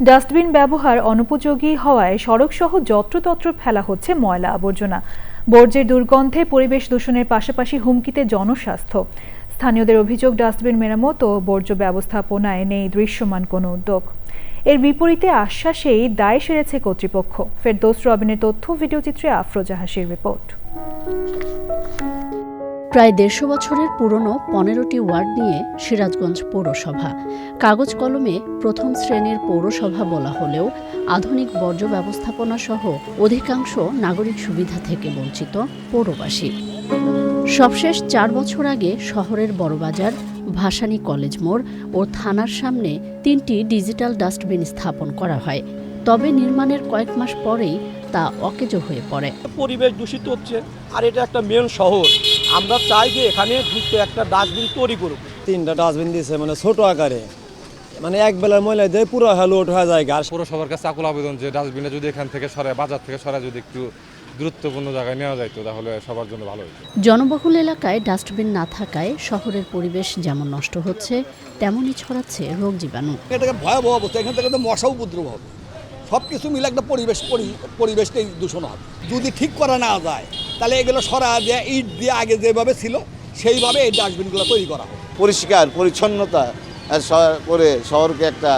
Dustbin ব্যবহার অনুপযোগী হওয়ায় সড়কসহ যত্রতত্র ফেলা হচ্ছে ময়লা আবর্জনা। বর্জ্যের দুর্গন্ধে পরিবেশ দূষণের পাশাপাশি হুমকিতে জনস্বাস্থ্য। স্থানীয়দের অভিযোগ, ডাস্টবিন মেরামত ও বর্জ্য ব্যবস্থাপনায় নেই দৃশ্যমান কোনো উদ্যোগ। এর বিপরীতে আশ্বাসেই দায় সেরেছে কর্তৃপক্ষ। ফেরদৌস রবিনের তথ্য ভিডিওচিত্রে আফরোজা হাসির রিপোর্ট। প্রায় দেড়শো বছরের পুরনো পনেরোটি ওয়ার্ড নিয়ে সিরাজগঞ্জ পৌরসভা। কাগজ কলমে প্রথম শ্রেণির পৌরসভা বলা হলেও আধুনিক বর্জ্য ব্যবস্থাপনা সহ অধিকাংশ নাগরিক সুবিধা থেকে বঞ্চিত পৌরবাসী। সবশেষ চার বছর আগে শহরের বড়বাজার, ভাসানী কলেজ মোড় ও থানার সামনে তিনটি ডিজিটাল ডাস্টবিন স্থাপন করা হয়। তবে নির্মাণের কয়েক মাস পরেই তা অকেজো হয়ে পড়ে। পরিবেশ দূষিত হচ্ছে, আর এটা একটা মেন শহর। আমরা চাই যে এখানে দ্রুত একটা ডাস্টবিন তৈরি করুক। তিনটা ডাস্টবিন দিয়েছে মানে ছোট আকারে। মানে এক বেলার ময়লা দিয়ে পুরো লোড হয়ে যায় আর পৌরসভার কাছে আকুল আবেদন যে ডাস্টবিনে যদি এখান থেকে সরায় বাজার থেকে সরায় যদি একটু গুরুত্বপূর্ণ জায়গায় নেওয়া যাইতো তাহলে সবার জন্য ভালো হতো জনবহুল এলাকায় ডাস্টবিন না থাকায় শহরের পরিবেশ যেমন নষ্ট হচ্ছে তেমনই ছড়াচ্ছে রোগ জীবাণু। এটাকে ভয়াবহ অবস্থা এখান থেকে তো মশা উপদ্রব হবে। সব কিছু মিলে একটা পরিবেশ পরি- পরিবেশটাই দূষণ হবে। যদি ঠিক করা না যায় তাহলে এগুলো সরা দিয়ে ইট দিয়ে আগে যেভাবে ছিল সেইভাবে এই ডাস্টবিনগুলো তৈরি করা হবে পরিষ্কার পরিচ্ছন্নতা করে শহরকে একটা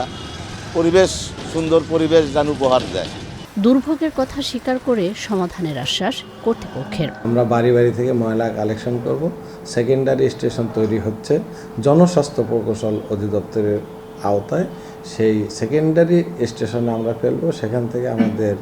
পরিবেশ সুন্দর পরিবেশ যেন উপহার দেয়। দুর্ভোগের কথা স্বীকার করে সমাধানের আশ্বাস কর্তৃপক্ষের। আমরা বাড়ি বাড়ি থেকে ময়লা কালেকশন করব। সেকেন্ডারি স্টেশন তৈরি হচ্ছে জনস্বাস্থ্য প্রকৌশল অধিদপ্তরের আওতায়। সেই সেকেন্ডারি স্টেশনে আমরা ফেলব। সেখান থেকে আমাদের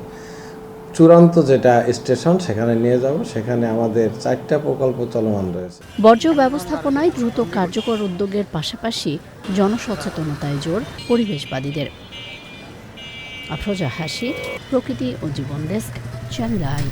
চূড়ান্ত যেটা স্টেশন, সেখানে নিয়ে যাব। সেখানে আমাদের চারটা প্রকল্প চলমান রয়েছে। বর্জ্য ব্যবস্থাপনায় দ্রুত কার্যকর উদ্যোগের পাশাপাশি জনসচেতনতায় জোর পরিবেশবাদীদের। আফরোজা হাসি, প্রকৃতি ও জীবন ডেস্ক চ্যানেল আই